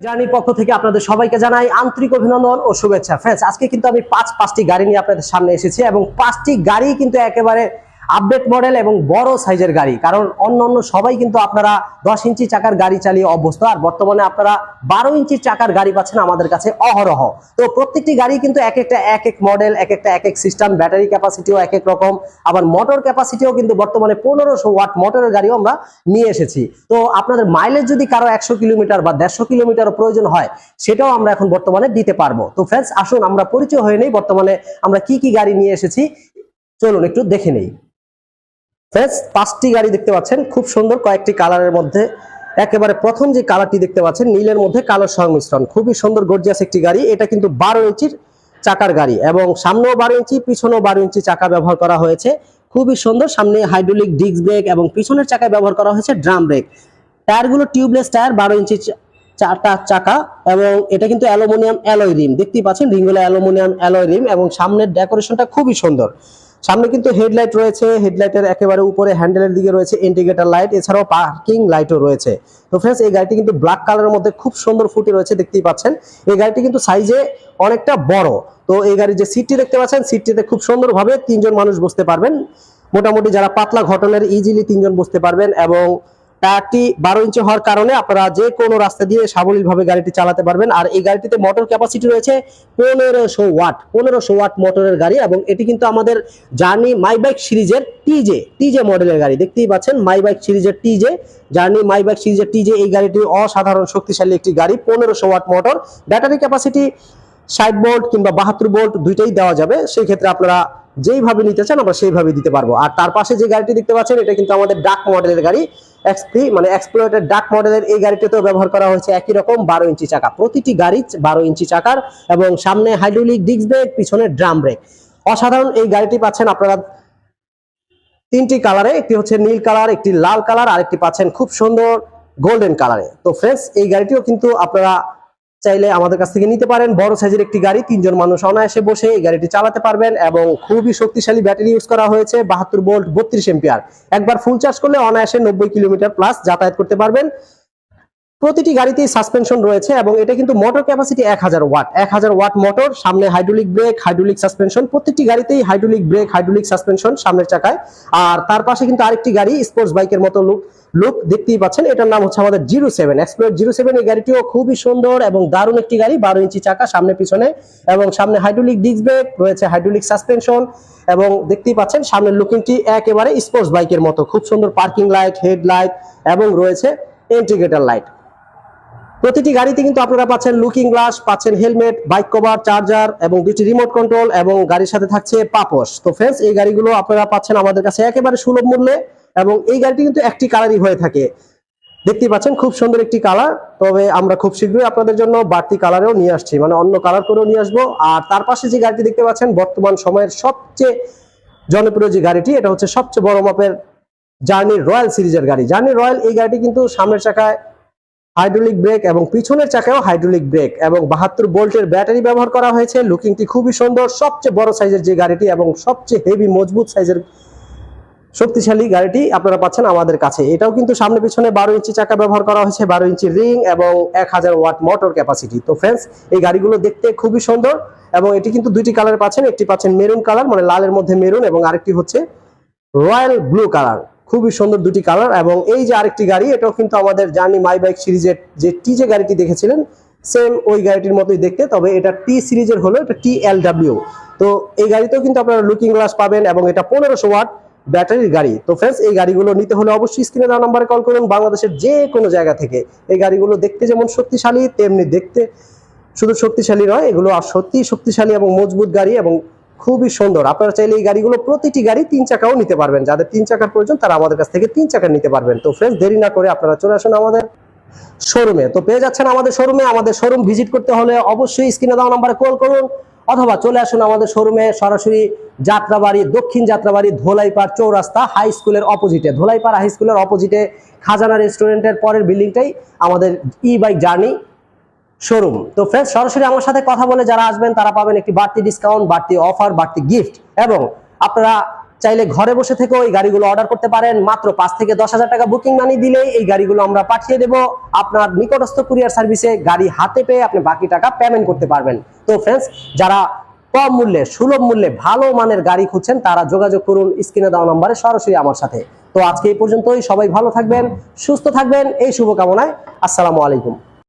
জার্নির পক্ষ থেকে আপনাদের সবাইকে জানাই আন্তরিক অভিনন্দন ও শুভেচ্ছা। ফ্রেন্ডস, আজকে কিন্তু আমি পাঁচ পাঁচটি গাড়ি নিয়ে আপনাদের সামনে এসেছি এবং পাঁচটি গাড়ি কিন্তু একেবারে আপডেট মডেল এবং বড় সাইজের গাড়ি। কারণ অন্য অন্য সবাই কিন্তু আপনারা দশ ইঞ্চি চাকার গাড়ি চালিয়ে অভ্যস্ত, আর বর্তমানে আপনারা বারো ইঞ্চি চাকার গাড়ি পাচ্ছেন আমাদের কাছে অহরহ। তো প্রত্যেকটি গাড়ি কিন্তু এক একটা, এক এক মডেল এক একটা, এক এক সিস্টেম ব্যাটারি ক্যাপাসিটিও এক এক রকম। আবার মোটর ক্যাপাসিটিও কিন্তু বর্তমানে পনেরোশো ওয়াট মোটরের গাড়িও আমরা নিয়ে এসেছি। তো আপনাদের মাইলেজ যদি কারও একশো কিলোমিটার বা দেড়শো কিলোমিটারও প্রয়োজন হয়, সেটাও আমরা এখন বর্তমানে দিতে পারব। তো ফ্রেন্ডস আসুন আমরা পরিচয় হয়ে নেই, বর্তমানে আমরা কি কি গাড়ি নিয়ে এসেছি। চলুন একটু দেখে নেই। ফ্রেন্ডস, পাঁচটি গাড়ি দেখতে পাচ্ছেন। খুব সুন্দর কয়েকটি কালারের মধ্যে। একেবারে প্রথম যে কালারটি দেখতে পাচ্ছেন, নীলের মধ্যে কালো সংমিশ্রণ। খুবই সুন্দর গর্জিয়াস একটি গাড়ি। এটা কিন্তু বারো ইঞ্চির চাকার গাড়ি এবং সামনেও বারো ইঞ্চি, পিছনেও বারো ইঞ্চি চাকা ব্যবহার করা হয়েছে। খুবই সুন্দর, সামনে হাইড্রোলিক ডিস্ক ব্রেক এবং পিছনের চাকায় ব্যবহার করা হয়েছে ড্রাম ব্রেক টায়ারগুলো টিউবলেস টায়ার, বারো ইঞ্চি চারটা চাকা এবং এটা কিন্তু অ্যালুমিনিয়াম অ্যালয় রিম। দেখতেই পাচ্ছেন রিংগুলো অ্যালুমিনিয়াম অ্যালয় রিম এবং সামনের ডেকোরেশনটা খুবই সুন্দর। সামনে কিন্তু হেডলাইট রয়েছে, হেডলাইটের একেবারে উপরে হ্যান্ডেলের দিকে রয়েছে ইন্ডিকেটার লাইট, এছাড়াও পার্কিং লাইটও রয়েছে। তো ফ্রেন্ডস এই গাড়িটি কিন্তু ব্ল্যাক কালারের মধ্যে খুব সুন্দর ফুটে রয়েছে, দেখতেই পাচ্ছেন। এই গাড়িটি কিন্তু সাইজে অনেকটা বড়। তো এই গাড়ির যে সিটটি দেখতে পাচ্ছেন সিটটিতে খুব সুন্দরভাবে তিনজন মানুষ বসতে পারবেন। মোটামুটি যারা পাতলা ঘটনের ইজিলি তিনজন বসতে পারবেন এবং টায়ারটি বারো ইঞ্চি হওয়ার কারণে আপনারা যে কোনো রাস্তা দিয়ে সাবলীলভাবে গাড়িটি চালাতে পারবেন। আর এই গাড়িটিতে মোটর ক্যাপাসিটি রয়েছে পনেরোশো ওয়াট পনেরোশো ওয়াট মোটরের গাড়ি এবং এটি কিন্তু আমাদের জার্নি মাই বাইক সিরিজের টিজে টিজে মডেলের গাড়ি। দেখতেই পাচ্ছেন মাই বাইক সিরিজের টিজে জার্নি মাই বাইক সিরিজের টিজে এই গাড়িটি অসাধারণ শক্তিশালী একটি গাড়ি, পনেরোশো ওয়াট মোটর ব্যাটারি ক্যাপাসিটি ষাট ভোল্ট কিংবা বাহাত্তর ভোল্ট দুইটাই দেওয়া যাবে। সেই ক্ষেত্রে আপনারা যেইভাবে নিতে চান আমরা সেইভাবে দিতে পারব। আর তার পাশে যে গাড়িটি দেখতে পাচ্ছেন, এটা কিন্তু আমাদের ডাক মডেলের গাড়ি। এক্সপি মানে এক্সপ্লোরেটেড ডাক মডেলের এই গাড়িটিতেও ব্যবহার করা হয়েছে একই রকম বারো ইঞ্চি চাকা। প্রতিটি গাড়ি বারো ইঞ্চি চাকার এবং সামনে হাইড্রোলিক ডিস্ক ব্রেক পিছনে ড্রাম ব্রেক অসাধারণ এই গাড়িটি পাচ্ছেন আপনারা তিনটি কালারে একটি হচ্ছে নীল কালার একটি লাল কালার আর একটি পাচ্ছেন খুব সুন্দর গোল্ডেন কালারে তো ফ্রেন্ডস এই গাড়িটিও কিন্তু আপনারা চাইলে আমাদের কাছ থেকে নিতে পারেন। বড় সাইজের একটি গাড়ি, তিনজন মানুষ অনায়াসে বসে এই গাড়িটি চালাতে পারবেন এবং খুবই শক্তিশালী ব্যাটারি ইউজ করা হয়েছে, বাহাত্তর ভোল্ট বত্রিশ এম্পিয়ার। একবার ফুল চার্জ করলে অনায়াসে নব্বই কিলোমিটার প্লাস যাতায়াত করতে পারবেন। প্রতিটি গাড়িতেই সাসপেনশন রয়েছে এবং এটা কিন্তু মোটর ক্যাপাসিটি এক হাজার ওয়াট এক হাজার ওয়াট মোটর সামনে হাইড্রোলিক ব্রেক হাইড্রোলিক সাসপেনশন প্রত্যেকটি গাড়িতেই হাইড্রোলিক ব্রেক হাইড্রোলিক সাসপেনশন সামনের চাকায়। আর তার পাশে কিন্তু আরেকটি গাড়ি স্পোর্টস বাইকের মতো লুক লুক দেখতেই পাচ্ছেন। এটার নাম হচ্ছে আমাদের zero seven explore zero seven এই গাড়িটিও খুবই সুন্দর এবং দারুণ একটি গাড়ি, বারো ইঞ্চি চাকা সামনে পিছনে এবং সামনে হাইড্রোলিক ডিস্ক ব্রেক রয়েছে হাইড্রোলিক সাসপেনশন এবং দেখতেই পাচ্ছেন সামনের লুকিংটি একেবারে স্পোর্টস বাইকের মতো। খুব সুন্দর পার্কিং লাইট হেড লাইট এবং রয়েছে ইন্টিগ্রেটর লাইট প্রতিটি গাড়িতে কিন্তু আপনারা পাচ্ছেন লুকিং গ্লাস পাচ্ছেন হেলমেট বাইক কভার চার্জার এবং দুটি রিমোট কন্ট্রোল এবং গাড়ির সাথে থাকছে পাপোশ। তো ফ্রেন্ডস এই গাড়িগুলো আপনারা পাচ্ছেন আমাদের কাছে একেবারে সুলভ মূল্যে এবং এই গাড়িটি কিন্তু একটি কালারই হয়ে থাকে। দেখতে পাচ্ছেন খুব সুন্দর একটি কালার তবে আমরা খুব শীঘ্রই আপনাদের জন্য বাড়তি কালারেও নিয়ে আসছি মানে অন্য কালার করেও নিয়ে আসব। আর তার পাশে যে গাড়িটি দেখতে পাচ্ছেন, বর্তমান সময়ের সবচেয়ে জনপ্রিয় যে গাড়িটি, এটা হচ্ছে সবচেয়ে বড় মাপের জার্নি রয়্যাল সিরিজের গাড়ি। জার্নি রয়্যাল এই গাড়িটি কিন্তু সামনের চাকায় হাইড্রোলিক ব্রেক এবং পিছনের চাকায়ও হাইড্রোলিক ব্রেক এবং বাহাত্তর বোল্টের ব্যাটারি ব্যবহার করা হয়েছে। লুকিংটি খুবই সুন্দর, সবচেয়ে বড় সাইজের যে গাড়িটি এবং সবচেয়ে হেভি মজবুত সাইজের শক্তিশালী গাড়িটি আপনারা পাচ্ছেন আমাদের কাছে। এটাও কিন্তু সামনে পিছনে বারো ইঞ্চি চাকা ব্যবহার করা হয়েছে, বারো ইঞ্চি রিং এবং এক হাজার ওয়াট মোটর ক্যাপাসিটি তো ফ্রেন্ডস এই গাড়িগুলো দেখতে খুবই সুন্দর এবং এটি কিন্তু দুইটি কালার পাচ্ছেন, একটি পাচ্ছেন মেরুন কালার মানে লালের মধ্যে মেরুন এবং আরেকটি হচ্ছে রয়্যাল ব্লু কালার খুবই সুন্দর দুটি কালার এবং এই যে আরেকটি গাড়ি, এটাও কিন্তু আমাদের জার্নি মাই বাইক সিরিজের যে টি যে গাড়িটি দেখেছিলেন, সেম ওই গাড়িটির মতোই দেখতে, তবে এটা টি সিরিজের হলো, এটা টি এল ডাব্লিউ। তো এই গাড়িতেও কিন্তু আপনারা লুকিং গ্লাস পাবেন এবং এটা পনেরোশো ওয়াট ব্যাটারির গাড়ি। তো ফ্রেন্ডস এই গাড়িগুলো নিতে হলে অবশ্যই স্ক্রিনে দেওয়া নাম্বারে কল করুন, বাংলাদেশের যে কোনো জায়গা থেকে। এই গাড়িগুলো দেখতে যেমন শক্তিশালী, তেমনি দেখতে শুধু শক্তিশালী নয়, এগুলো আর সত্যি শক্তিশালী এবং মজবুত গাড়ি এবং খুবই সুন্দর। আপনারা চাইলে এই গাড়িগুলো প্রতিটি গাড়ি তিন চাকাও নিতে পারবেন। যাদের তিন চাকার প্রয়োজন, তারা আমাদের কাছ থেকে তিন চাকা নিতে পারবেন। তো ফ্রেন্ডস দেরি না করে আপনারা চলে আসুন আমাদের শোরুমে তো পেয়ে যাচ্ছেন আমাদের শোরুমে আমাদের শোরুম ভিজিট করতে হলে অবশ্যই স্ক্রিনে দেওয়া নাম্বারে কল করুন, অথবা চলে আসুন আমাদের শোরুমে সরাসরি যাত্রাবাড়ি, দক্ষিণ যাত্রাবাড়ি, ধোলাইপাড় চৌরাস্তা হাই স্কুলের অপোজিটে ধোলাইপাড় হাই স্কুলের অপোজিটে খাজানা রেস্টুরেন্টের পরের বিল্ডিংটাই আমাদের ই বাইক জার্নি শোরুম তো ফ্রেন্ডস সরাসরি আমার সাথে কথা বলে যারা আসবেন, তারা পাবেন একটি বাড়তি ডিসকাউন্ট বাড়তি অফার বাড়তি গিফট এবং আপনারা চাইলে ঘরে বসে থেকেও এই গাড়িগুলো অর্ডার করতে পারেন। মাত্র পাঁচ থেকে দশ হাজার টাকা বুকিং মানি দিলেই এই গাড়িগুলো আমরা পাঠিয়ে দেব। আপনার নিকটস্থ কুরিয়ার সার্ভিসে গাড়ি হাতে পেয়ে আপনি বাকি টাকা পেমেন্ট করতে পারবেন। তো ফ্রেন্ডস যারা কম মূল্যে, সুলভ মূল্যে ভালো মানের গাড়ি খুঁজছেন, তারা যোগাযোগ করুন স্ক্রিনে দেওয়া নম্বরে সরাসরি আমার সাথে। তো আজকে এই পর্যন্তই, সবাই ভালো থাকবেন, সুস্থ থাকবেন, এই শুভকামনায় আসসালামু আলাইকুম।